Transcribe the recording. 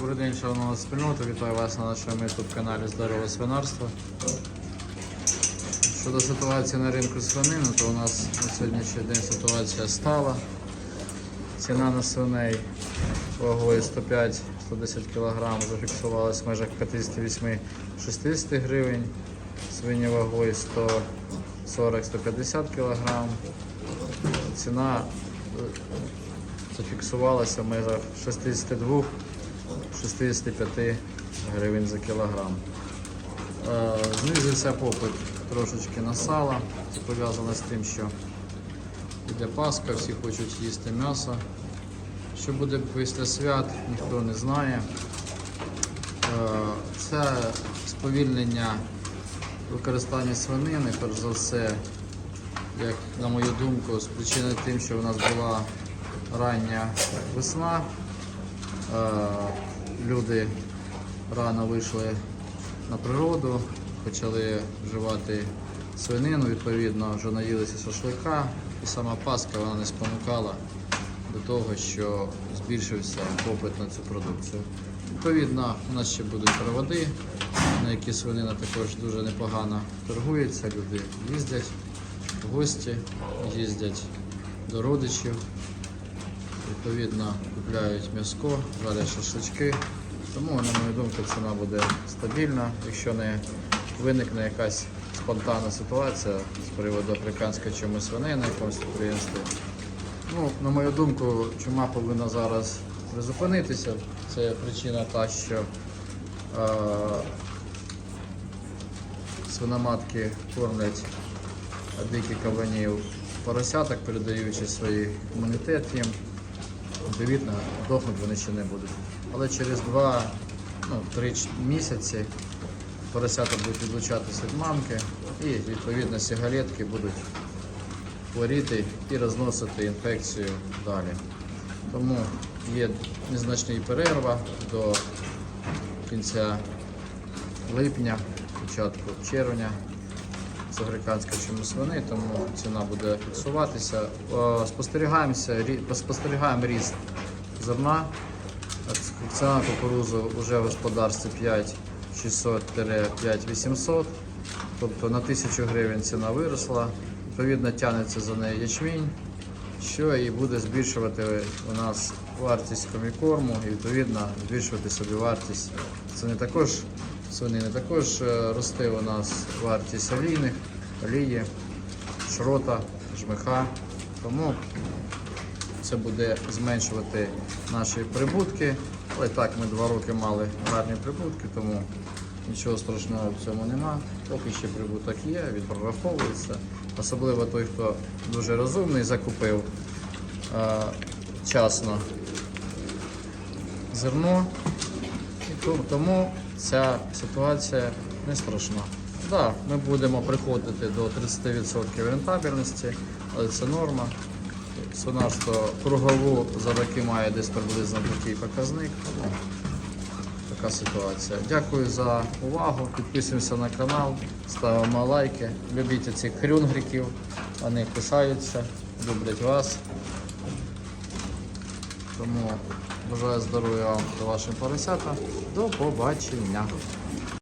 Добрий день, шановна спільнота. Вітаю вас на нашому youtube каналі Здорове свинарство. Щодо ситуації на ринку свинини, то у нас на сьогоднішній день ситуація стала. Ціна на свиней вагою 105-110 кг зафіксувалась в межах 58-60 гривень. Свині вагою 140-150 кг. Ціна е, зафіксувалася в межах 62-65 гривень за кілограм. Е, Знизився попит трошечки на сало. Це пов'язано з тим, що йде Пасха, всі хочуть їсти м'ясо. Що буде після свят, ніхто не знає. Е, Це сповільнення використання свинини, перш за все, як на мою думку, спричинено тим, що у нас була рання весна. Е, Люди рано вийшли на природу, почали вживати свинину, відповідно, вже наїлися шашлика, і сама Пасха вона не спонукала до того, що збільшився попит на цю продукцію. Відповідно, у нас ще будуть проводи, на які свинина також дуже непогано торгується. Люди їздять в гості, їздять до родичів, відповідно купляють м'яско, жарять шашлички. Тому, на мою думку, ціна буде стабільна, якщо не виникне якась спонтанна ситуація з приводу африканської чуми свиней на якомусь підприємстві. Ну, на мою думку, чума повинна зараз призупинитися. Це причина та, що е, свиноматки кормлять диких кабанів поросяток, передаючи свій імунітет їм. Відповідно, дохнуть вони ще не будуть. Але через 2 ну, 3 місяці поросята будуть відлучатися від мамки і відповідно сигалетки будуть хворіти і розносити інфекцію далі. Тому є незначний перерва до кінця липня, початку червня з африканської чуми свини, тому ціна буде фіксуватися. Спостерігаємося, спостерігаємо ріст зерна. Ціна на кукурузу вже в господарстві 5600-5800, тобто на 1000 гривень ціна виросла. Відповідно, тягнеться за нею ячмінь, що і буде збільшувати у нас вартість комікорму і відповідно збільшувати собі вартість. Це не також свинини, також е, росте у нас вартість олійних, олії, шрота, жмиха. Тому це буде зменшувати наші прибутки. Але так, ми два роки мали гарні прибутки, тому нічого страшного в цьому нема. Поки ще прибуток є, він прораховується. Особливо той, хто дуже розумний, закупив е, вчасно зерно. Тому ця ситуація не страшна. Так, ми будемо приходити до 30% рентабельності, але це норма. Свинарство кругову за роки має десь приблизно такий показник. Така ситуація. Дякую за увагу. Підписуємося на канал, ставимо лайки. Любіть цих хрюнгриків, вони кусаються, люблять вас. Тому бажаю здоров'я вам та вашим поросятам. До побачення.